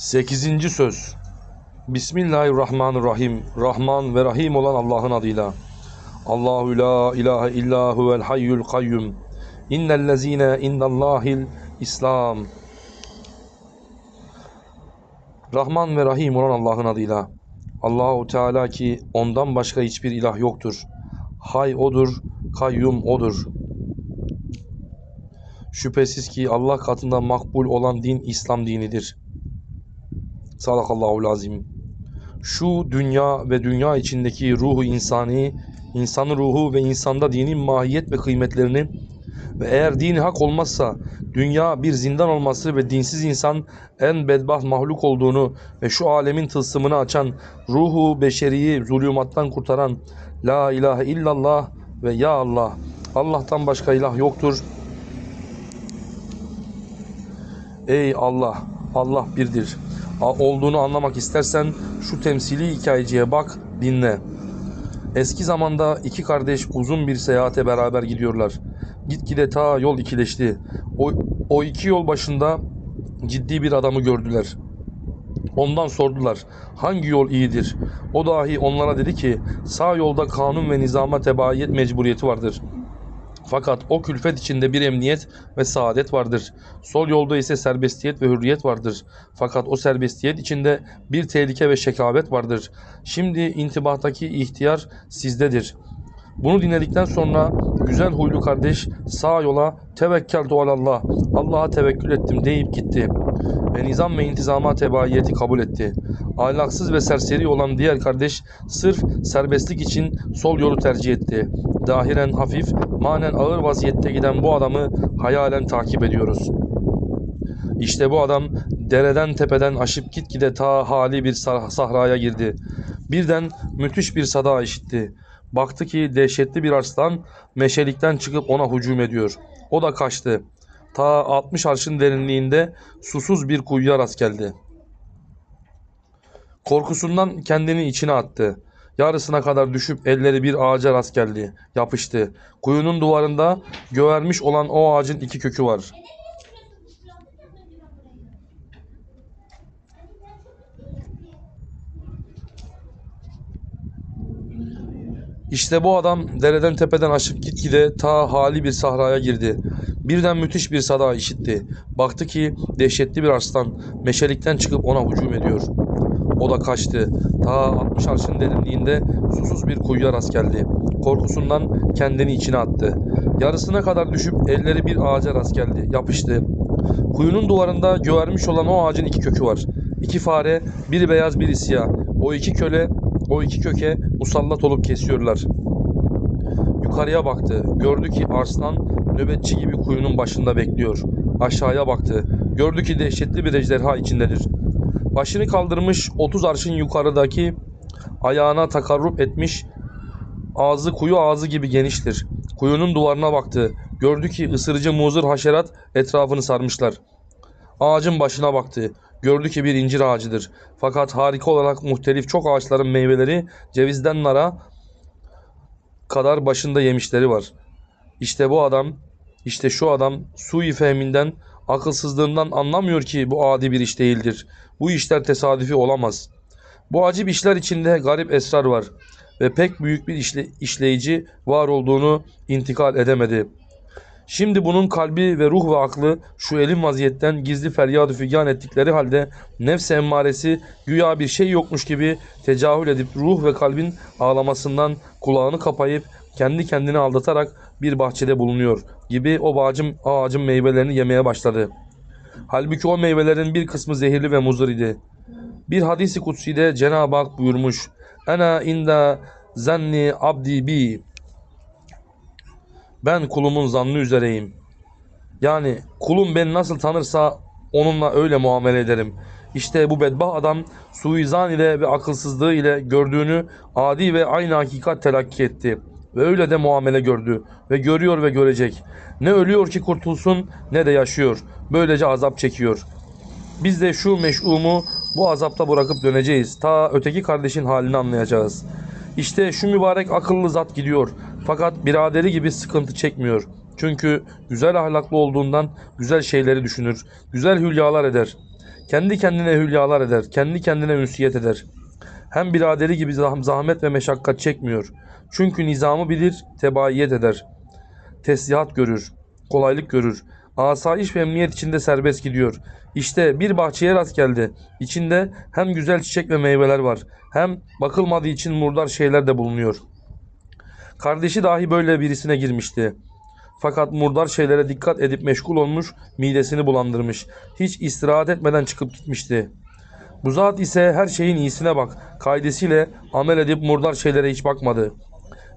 Sekizinci söz. Bismillahirrahmanirrahim. Rahman ve Rahim olan Allah'ın adıyla. Allahu la ilahe illa huvel hayyul kayyum. İnnellezine indallahil İslam. Rahman ve Rahim olan Allah'ın adıyla. Allahu Teala ki ondan başka hiçbir ilah yoktur. Hay odur, kayyum odur. Şüphesiz ki Allah katında makbul olan din İslam dinidir. Sadakallahu lazim. Şu dünya ve dünya içindeki ruhu insani, insanın ruhu ve insanda dinin mahiyet ve kıymetlerini ve eğer dini hak olmazsa dünya bir zindan olması ve dinsiz insan en bedbaht mahluk olduğunu ve şu alemin tılsımını açan ruhu beşeriyi zulümattan kurtaran La ilahe illallah ve Ya Allah Allah'tan başka ilah yoktur. Ey Allah Allah birdir. Olduğunu anlamak istersen şu temsili hikayeciye bak, dinle. Eski zamanda iki kardeş uzun bir seyahate beraber gidiyorlar. Gitgide ta yol ikileşti. O, o iki yol başında ciddi bir adamı gördüler. Ondan sordular hangi yol iyidir? O dahi onlara dedi ki sağ yolda kanun ve nizama tebaiyet mecburiyeti vardır. Fakat o külfet içinde bir emniyet ve saadet vardır. Sol yolda ise serbestiyet ve hürriyet vardır. Fakat o serbestiyet içinde bir tehlike ve şekabet vardır. Şimdi intibahtaki ihtiyar sizdedir. Bunu dinledikten sonra güzel huylu kardeş sağ yola tevekkeltu alallah, Allah'a tevekkül ettim deyip gitti. Ve nizam ve intizama tebaiyeti kabul etti. Ahlaksız ve serseri olan diğer kardeş sırf serbestlik için sol yolu tercih etti. Dahiren hafif, manen ağır vaziyette giden bu adamı hayalen takip ediyoruz. İşte bu adam dereden tepeden aşıp gitgide ta hali bir sah- sahraya girdi. Birden müthiş bir sada işitti. Baktı ki dehşetli bir arslan meşelikten çıkıp ona hücum ediyor. O da kaçtı. Ta 60 arşın derinliğinde susuz bir kuyuya rast geldi. Korkusundan kendini içine attı. Yarısına kadar düşüp elleri bir ağaca rast geldi. Yapıştı. Kuyunun duvarında gövermiş olan o ağacın iki kökü var. İşte bu adam dereden tepeden aşıp gitgide ta hali bir sahraya girdi. Birden müthiş bir sada işitti. Baktı ki dehşetli bir arslan meşelikten çıkıp ona hücum ediyor. O da kaçtı. Ta 60 arşın derinliğinde susuz bir kuyuya rast geldi. Korkusundan kendini içine attı. Yarısına kadar düşüp elleri bir ağaca rast geldi. Yapıştı. Kuyunun duvarında gövermiş olan o ağacın iki kökü var. İki fare, biri beyaz biri siyah. O iki köle, o iki köke musallat olup kesiyorlar. Yukarıya baktı. Gördü ki arslan nöbetçi gibi kuyunun başında bekliyor. Aşağıya baktı. Gördü ki dehşetli bir ejderha içindedir. Başını kaldırmış 30 arşın yukarıdaki ayağına takarrup etmiş ağzı kuyu ağzı gibi geniştir. Kuyunun duvarına baktı. Gördü ki ısırıcı muzır haşerat etrafını sarmışlar. Ağacın başına baktı. Gördü ki bir incir ağacıdır. Fakat harika olarak muhtelif çok ağaçların meyveleri cevizden nara kadar başında yemişleri var. İşte bu adam, işte şu adam sui fehminden, akılsızlığından anlamıyor ki bu adi bir iş değildir. Bu işler tesadüfi olamaz. Bu acip işler içinde garip esrar var ve pek büyük bir işle, işleyici var olduğunu intikal edemedi. Şimdi bunun kalbi ve ruh ve aklı şu elin vaziyetten gizli feryadı fügan ettikleri halde nefs emmaresi güya bir şey yokmuş gibi tecahül edip ruh ve kalbin ağlamasından kulağını kapayıp kendi kendini aldatarak bir bahçede bulunuyor gibi o ağacın, ağacın meyvelerini yemeye başladı. Halbuki o meyvelerin bir kısmı zehirli ve muzır idi. Bir hadisi kutsi'de Cenab-ı Hak buyurmuş. Ana inda zanni abdi bi. Ben kulumun zannı üzereyim. Yani kulum beni nasıl tanırsa onunla öyle muamele ederim. İşte bu bedbah adam suizan ile ve akılsızlığı ile gördüğünü adi ve aynı hakikat telakki etti. Ve öyle de muamele gördü ve görüyor ve görecek. Ne ölüyor ki kurtulsun ne de yaşıyor. Böylece azap çekiyor. Biz de şu meş'umu bu azapta bırakıp döneceğiz. Ta öteki kardeşin halini anlayacağız. İşte şu mübarek akıllı zat gidiyor. Fakat biraderi gibi sıkıntı çekmiyor. Çünkü güzel ahlaklı olduğundan güzel şeyleri düşünür. Güzel hülyalar eder. Kendi kendine hülyalar eder, kendi kendine ünsiyet eder. Hem biraderi gibi zah- zahmet ve meşakkat çekmiyor. Çünkü nizamı bilir, tebaiyet eder. Teslihat görür, kolaylık görür. Asayiş ve emniyet içinde serbest gidiyor. İşte bir bahçeye rast geldi. İçinde hem güzel çiçek ve meyveler var, hem bakılmadığı için murdar şeyler de bulunuyor. Kardeşi dahi böyle birisine girmişti. Fakat murdar şeylere dikkat edip meşgul olmuş, midesini bulandırmış. Hiç istirahat etmeden çıkıp gitmişti. Bu zat ise her şeyin iyisine bak, kaidesiyle amel edip murdar şeylere hiç bakmadı.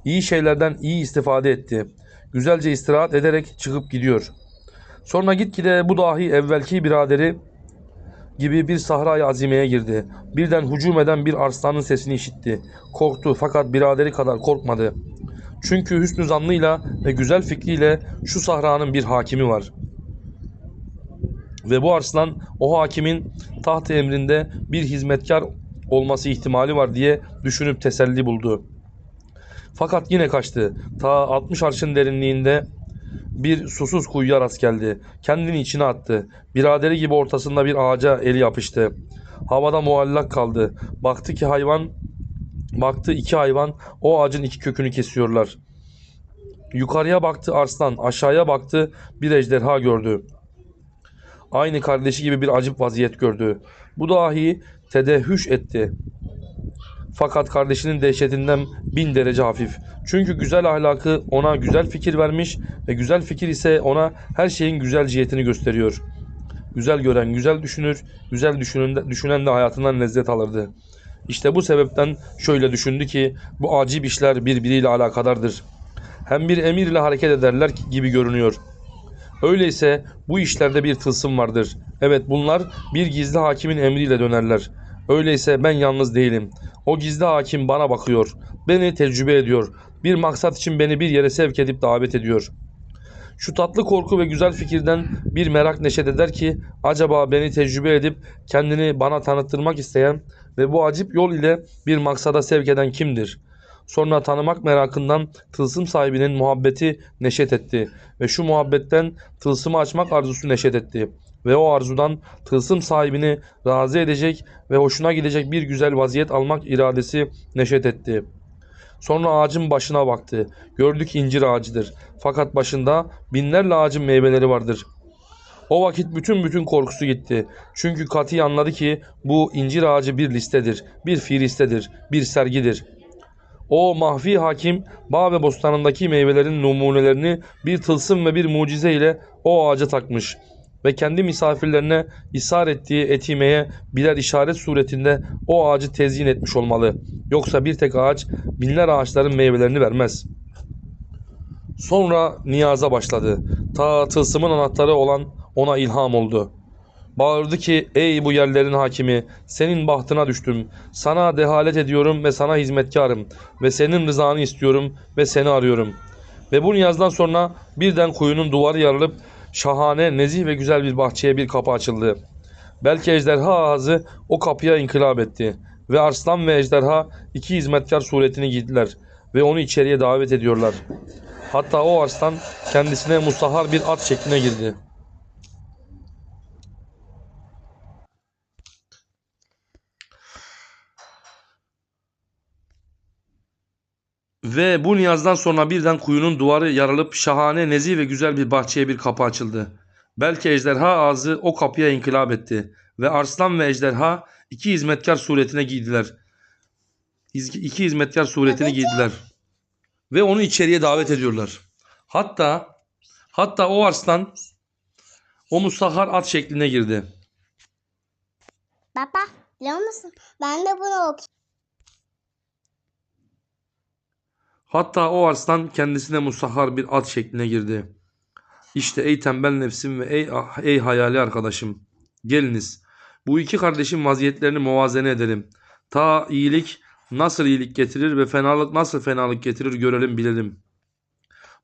İyi şeylerden iyi istifade etti. Güzelce istirahat ederek çıkıp gidiyor. Sonra gitgide bu dahi evvelki biraderi gibi bir sahra-i azimeye girdi. Birden hücum eden bir arslanın sesini işitti. Korktu fakat biraderi kadar korkmadı. Çünkü hüsnü zannıyla ve güzel fikriyle şu sahranın bir hakimi var. Ve bu arslan o hakimin taht emrinde bir hizmetkar olması ihtimali var diye düşünüp teselli buldu. Fakat yine kaçtı. Ta 60 arşın derinliğinde bir susuz kuyuya rast geldi. Kendini içine attı. Biraderi gibi ortasında bir ağaca eli yapıştı. Havada muallak kaldı. Baktı ki hayvan baktı iki hayvan o ağacın iki kökünü kesiyorlar. Yukarıya baktı arslan, aşağıya baktı bir ejderha gördü. Aynı kardeşi gibi bir acip vaziyet gördü. Bu dahi tedehüş etti. Fakat kardeşinin dehşetinden bin derece hafif. Çünkü güzel ahlakı ona güzel fikir vermiş ve güzel fikir ise ona her şeyin güzel cihetini gösteriyor. Güzel gören güzel düşünür, güzel düşünen de, hayatından lezzet alırdı. İşte bu sebepten şöyle düşündü ki bu acip işler birbiriyle alakadardır. Hem bir emir ile hareket ederler gibi görünüyor. Öyleyse bu işlerde bir tılsım vardır. Evet bunlar bir gizli hakimin emriyle dönerler. Öyleyse ben yalnız değilim. O gizli hakim bana bakıyor. Beni tecrübe ediyor. Bir maksat için beni bir yere sevk edip davet ediyor. Şu tatlı korku ve güzel fikirden bir merak neşet eder ki acaba beni tecrübe edip kendini bana tanıttırmak isteyen ve bu acip yol ile bir maksada sevk eden kimdir? Sonra tanımak merakından tılsım sahibinin muhabbeti neşet etti ve şu muhabbetten tılsımı açmak arzusu neşet etti ve o arzudan tılsım sahibini razı edecek ve hoşuna gidecek bir güzel vaziyet almak iradesi neşet etti. Sonra ağacın başına baktı. Gördük incir ağacıdır. Fakat başında binlerle ağacın meyveleri vardır. O vakit bütün bütün korkusu gitti. Çünkü Kati anladı ki bu incir ağacı bir listedir, bir firistedir, bir sergidir. O mahfi hakim bağ ve bostanındaki meyvelerin numunelerini bir tılsım ve bir mucize ile o ağaca takmış ve kendi misafirlerine ishar ettiği etimeye birer işaret suretinde o ağacı tezyin etmiş olmalı. Yoksa bir tek ağaç binler ağaçların meyvelerini vermez. Sonra niyaza başladı. Ta tılsımın anahtarı olan ona ilham oldu. Bağırdı ki ey bu yerlerin hakimi senin bahtına düştüm. Sana dehalet ediyorum ve sana hizmetkarım ve senin rızanı istiyorum ve seni arıyorum. Ve bu niyazdan sonra birden kuyunun duvarı yarılıp şahane, nezih ve güzel bir bahçeye bir kapı açıldı. Belki ejderha ağzı o kapıya inkılap etti. Ve arslan ve ejderha iki hizmetkar suretini giydiler ve onu içeriye davet ediyorlar. Hatta o arslan kendisine musahhar bir at şekline girdi. Ve bu niyazdan sonra birden kuyunun duvarı yarılıp şahane, nezih ve güzel bir bahçeye bir kapı açıldı. Belki ejderha ağzı o kapıya inkılap etti ve arslan ve ejderha iki hizmetkar suretine giydiler. İki hizmetkar suretini giydiler ve onu içeriye davet ediyorlar. Hatta hatta o arslan o musahhar at şekline girdi. Baba biliyor musun? Ben de bunu okuyayım. Hatta o arslan kendisine musahhar bir at şekline girdi. İşte ey tembel nefsim ve ey, ey hayali arkadaşım. Geliniz. Bu iki kardeşin vaziyetlerini muvazene edelim. Ta iyilik nasıl iyilik getirir ve fenalık nasıl fenalık getirir görelim bilelim.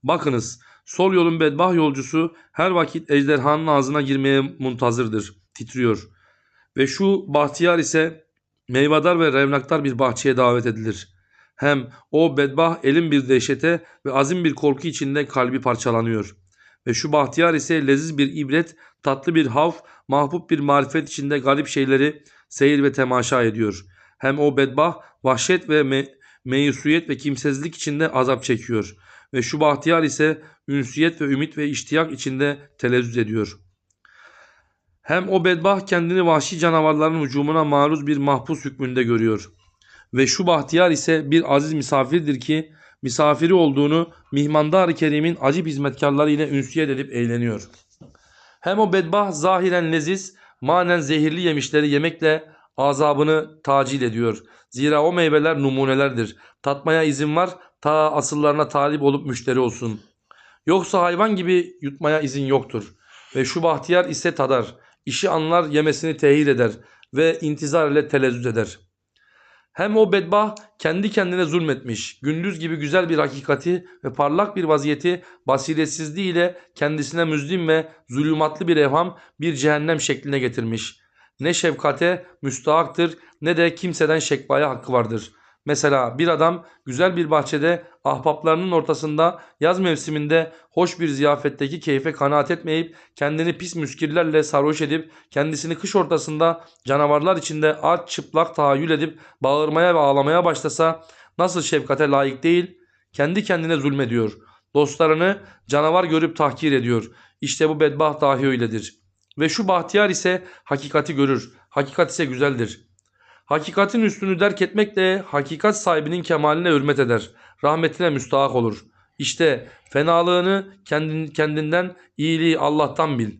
Bakınız sol yolun bedbah yolcusu her vakit ejderhanın ağzına girmeye muntazırdır, titriyor. Ve şu bahtiyar ise meyvadar ve revnaktar bir bahçeye davet edilir. Hem o bedbah elin bir dehşete ve azim bir korku içinde kalbi parçalanıyor. Ve şu bahtiyar ise leziz bir ibret, tatlı bir hav, mahbub bir marifet içinde garip şeyleri seyir ve temaşa ediyor. Hem o bedbah vahşet ve me meyusiyet ve kimsezlik içinde azap çekiyor. Ve şu bahtiyar ise ünsiyet ve ümit ve iştiyak içinde telezzüz ediyor. Hem o bedbah kendini vahşi canavarların hücumuna maruz bir mahpus hükmünde görüyor. Ve şu bahtiyar ise bir aziz misafirdir ki misafiri olduğunu mihmandar-ı kerimin acip hizmetkarları ile ünsiyet edip eğleniyor. Hem o bedbah zahiren leziz, manen zehirli yemişleri yemekle azabını tacil ediyor. Zira o meyveler numunelerdir. Tatmaya izin var, ta asıllarına talip olup müşteri olsun. Yoksa hayvan gibi yutmaya izin yoktur. Ve şu bahtiyar ise tadar. İşi anlar, yemesini tehir eder ve intizar ile telezzüz eder. Hem o bedbah kendi kendine zulmetmiş, gündüz gibi güzel bir hakikati ve parlak bir vaziyeti basiretsizliğiyle kendisine müzlim ve zulümatlı bir evham, bir cehennem şekline getirmiş. Ne şefkate müstahaktır ne de kimseden şekvaya hakkı vardır. Mesela bir adam güzel bir bahçede ahbaplarının ortasında yaz mevsiminde hoş bir ziyafetteki keyfe kanaat etmeyip kendini pis müskirlerle sarhoş edip kendisini kış ortasında canavarlar içinde aç çıplak tahayyül edip bağırmaya ve ağlamaya başlasa nasıl şefkate layık değil kendi kendine zulmediyor. Dostlarını canavar görüp tahkir ediyor. İşte bu bedbaht dahi öyledir. Ve şu bahtiyar ise hakikati görür. Hakikat ise güzeldir. Hakikatin üstünü derk etmekle hakikat sahibinin kemaline hürmet eder. Rahmetine müstahak olur. İşte fenalığını kendin, kendinden, iyiliği Allah'tan bil.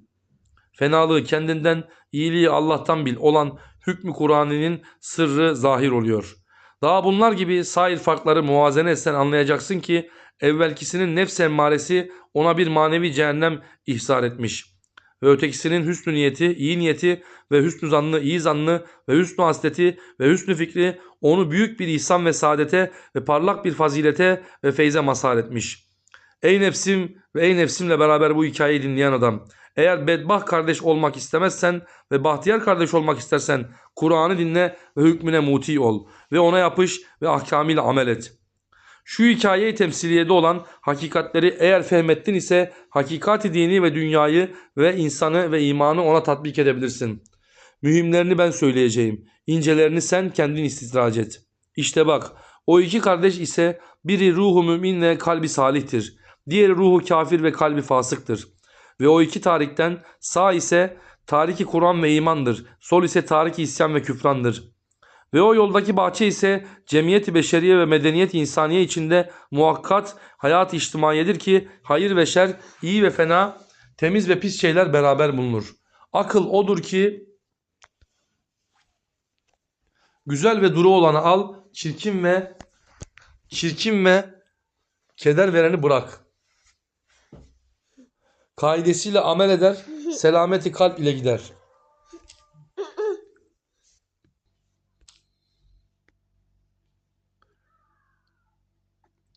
Fenalığı kendinden, iyiliği Allah'tan bil olan hükmü Kur'an'ın sırrı zahir oluyor. Daha bunlar gibi sair farkları muvazene etsen anlayacaksın ki evvelkisinin nefs emmaresi ona bir manevi cehennem ihsar etmiş. Ve ötekisinin hüsnü niyeti, iyi niyeti ve hüsnü zannı, iyi zannı ve hüsnü hasleti ve hüsnü fikri onu büyük bir ihsan ve saadete ve parlak bir fazilete ve feyze mazhar etmiş. Ey nefsim ve ey nefsimle beraber bu hikayeyi dinleyen adam. Eğer bedbah kardeş olmak istemezsen ve bahtiyar kardeş olmak istersen Kur'an'ı dinle ve hükmüne muti ol ve ona yapış ve ahkamıyla amel et. Şu hikayeyi temsiliyede olan hakikatleri eğer fehmettin ise hakikati dini ve dünyayı ve insanı ve imanı ona tatbik edebilirsin. Mühimlerini ben söyleyeceğim. İncelerini sen kendin istidrac et. İşte bak o iki kardeş ise biri ruhu mümin ve kalbi salihtir. Diğeri ruhu kafir ve kalbi fasıktır. Ve o iki tarikten sağ ise tariki Kur'an ve imandır. Sol ise tariki isyan ve küfrandır. Ve o yoldaki bahçe ise cemiyeti beşeriye ve medeniyet insaniye içinde muhakkat hayat içtimaiyedir ki hayır ve şer, iyi ve fena, temiz ve pis şeyler beraber bulunur. Akıl odur ki güzel ve duru olanı al, çirkin ve çirkin ve keder vereni bırak. Kaidesiyle amel eder, selameti kalp ile gider.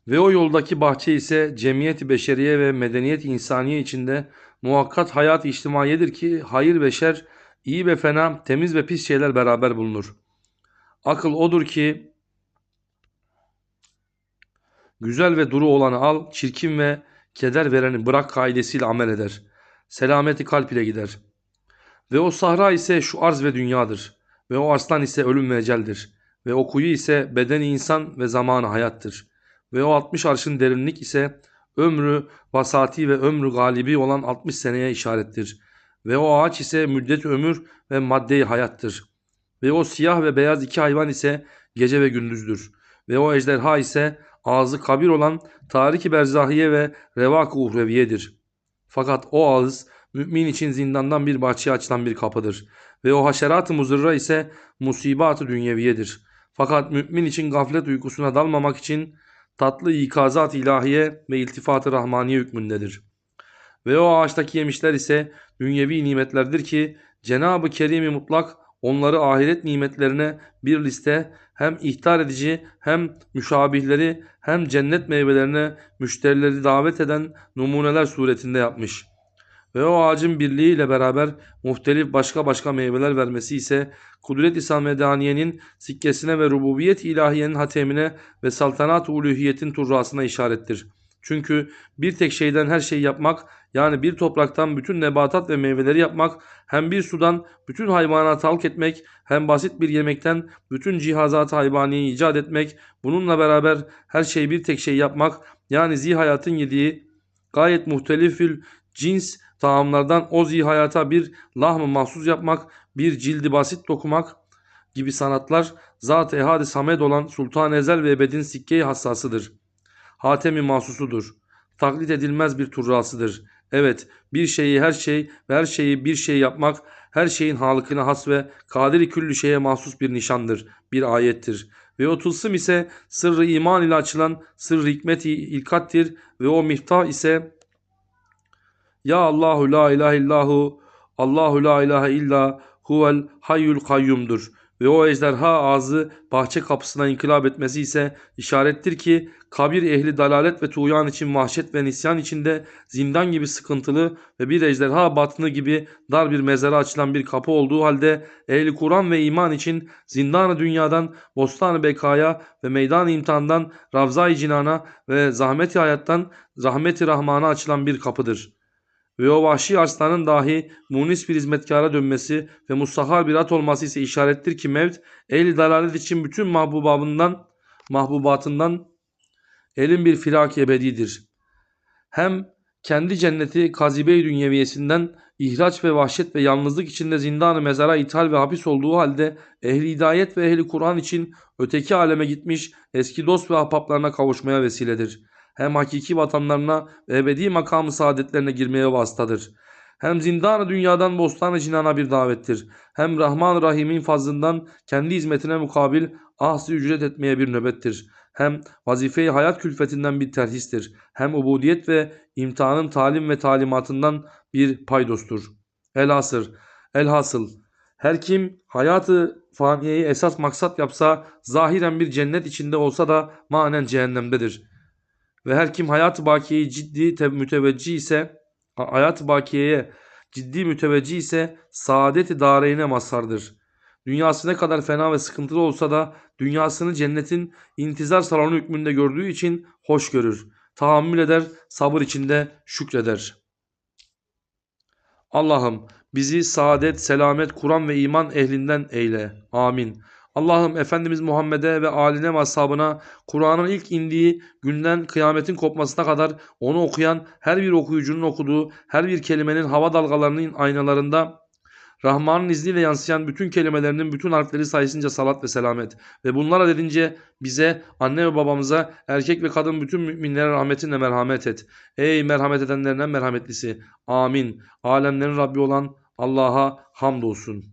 Ve o yoldaki bahçe ise cemiyeti beşeriye ve medeniyet insaniye içinde muhakkat hayat içtimaiyedir ki hayır ve şer, iyi ve fena, temiz ve pis şeyler beraber bulunur. Akıl odur ki güzel ve duru olanı al, çirkin ve keder vereni bırak kaidesiyle amel eder. Selameti kalp ile gider. Ve o sahra ise şu arz ve dünyadır. Ve o arslan ise ölüm ve eceldir. Ve o kuyu ise bedeni insan ve zamanı hayattır. Ve o 60 arşın derinlik ise ömrü vasati ve ömrü galibi olan 60 seneye işarettir. Ve o ağaç ise müddet ömür ve madde hayattır. Ve o siyah ve beyaz iki hayvan ise gece ve gündüzdür. Ve o ejderha ise ağzı kabir olan tariki berzahiye ve revak-ı uhreviyedir. Fakat o ağız mümin için zindandan bir bahçeye açılan bir kapıdır. Ve o haşerat-ı muzırra ise musibat-ı dünyeviyedir. Fakat mümin için gaflet uykusuna dalmamak için tatlı ikazat ilahiye ve iltifat-ı rahmaniye hükmündedir. Ve o ağaçtaki yemişler ise dünyevi nimetlerdir ki Cenab-ı Kerim-i Mutlak onları ahiret nimetlerine bir liste hem ihtar edici hem müşabihleri hem cennet meyvelerine müşterileri davet eden numuneler suretinde yapmış. Ve o ağacın birliğiyle beraber muhtelif başka başka meyveler vermesi ise kudret-i samedaniyenin sikkesine ve rububiyet ilahiyenin hatemine ve saltanat-ı uluhiyetin turrasına işarettir. Çünkü bir tek şeyden her şeyi yapmak yani bir topraktan bütün nebatat ve meyveleri yapmak hem bir sudan bütün hayvanatı halk etmek hem basit bir yemekten bütün cihazat hayvaniyi icat etmek bununla beraber her şeyi bir tek şey yapmak yani zihayatın yediği gayet muhtelifül cins taamlardan o zihayata bir lahm-ı mahsus yapmak, bir cildi basit dokumak gibi sanatlar zat-ı ehad-i samed olan Sultan Ezel ve Ebed'in sikke-i hassasıdır. Hatemi mahsusudur. Taklit edilmez bir turrasıdır. Evet, bir şeyi her şey ve her şeyi bir şey yapmak, her şeyin halıkına has ve kadiri küllü şeye mahsus bir nişandır, bir ayettir. Ve o tılsım ise sırrı iman ile açılan sırrı hikmeti ilkattir ve o miftah ise ya Allahu la ilahe illahu Allahu la ilahe illa huvel hayyul kayyumdur. Ve o ejderha ağzı bahçe kapısına inkılap etmesi ise işarettir ki kabir ehli dalalet ve tuğyan için vahşet ve nisyan içinde zindan gibi sıkıntılı ve bir ejderha batını gibi dar bir mezara açılan bir kapı olduğu halde ehli Kur'an ve iman için zindanı dünyadan bostan-ı bekaya ve meydan imtihandan ravza-i cinana ve zahmeti hayattan rahmeti rahmana açılan bir kapıdır. Ve o vahşi arslanın dahi munis bir hizmetkara dönmesi ve mustahar bir at olması ise işarettir ki mevt ehli dalalet için bütün mahbubabından, mahbubatından elin bir firak ebedidir. Hem kendi cenneti kazibe-i dünyeviyesinden ihraç ve vahşet ve yalnızlık içinde zindanı mezara ithal ve hapis olduğu halde ehli hidayet ve ehli Kur'an için öteki aleme gitmiş eski dost ve ahbaplarına kavuşmaya vesiledir hem hakiki vatanlarına ve ebedi makamı saadetlerine girmeye vasıtadır. Hem zindan dünyadan bostan-ı cinana bir davettir. Hem Rahman Rahim'in fazlından kendi hizmetine mukabil ahsi ücret etmeye bir nöbettir. Hem vazife-i hayat külfetinden bir terhistir. Hem ubudiyet ve imtihanın talim ve talimatından bir paydostur. Elhasır, elhasıl her kim hayatı faniyeyi esas maksat yapsa zahiren bir cennet içinde olsa da manen cehennemdedir.'' Ve her kim hayat-ı bakiyeyi ciddi te- müteveccih ise hayat-ı bakiyeye ciddi müteveccih ise saadet-i dareyne mazhardır. Dünyası ne kadar fena ve sıkıntılı olsa da dünyasını cennetin intizar salonu hükmünde gördüğü için hoş görür. Tahammül eder, sabır içinde şükreder. Allah'ım bizi saadet, selamet, Kur'an ve iman ehlinden eyle. Amin. Allah'ım Efendimiz Muhammed'e ve aline ve ashabına Kur'an'ın ilk indiği günden kıyametin kopmasına kadar onu okuyan her bir okuyucunun okuduğu her bir kelimenin hava dalgalarının aynalarında Rahman'ın izniyle yansıyan bütün kelimelerinin bütün harfleri sayısınca salat ve selamet ve bunlara dedince bize, anne ve babamıza, erkek ve kadın bütün müminlere rahmetinle merhamet et. Ey merhamet edenlerden merhametlisi. Amin. Alemlerin Rabbi olan Allah'a hamdolsun.